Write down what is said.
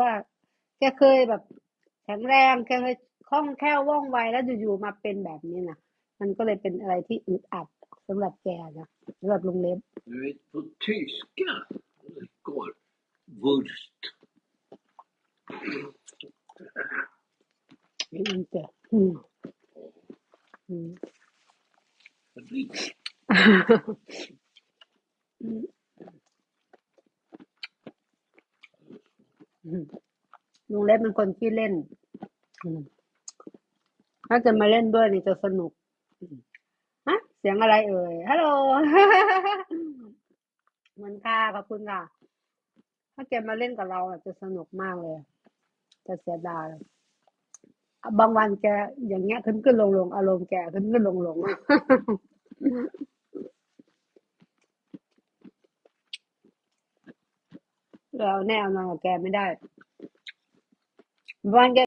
ว่า แกเคยแบบแข็งแรงแกเคยคล่องแคล่วว่องไวแล้วอยู่ๆมาเป็นแบบนี้น่ะมันก็เลยเป็นอะไรที่อึดอัดสำหรับแกนะสำหรับลุงเล็บ Du vet, på tyska det går Wurst. อืมจ้ะอืมอืม Ris. อืมอืม ลุงเล็บเป็นคนที่เล่นอืมถ้าจะมาเล่นด้วยนี่จะสนุกอืมฮะเสียงอะไรเอ่ย ฮัลโหลเหมือนค่ะขอบคุณค่ะ ถ้าแกมาเล่นกับเราอะจะสนุกมากเลย จะเสียดายบางวันแกอย่างเงี้ยขึ้นขึ้นลงลงอารมณ์แกขึ้นขึ้นลงลง แล้วแน่เอานอนกับแกไม่ได้ วันแก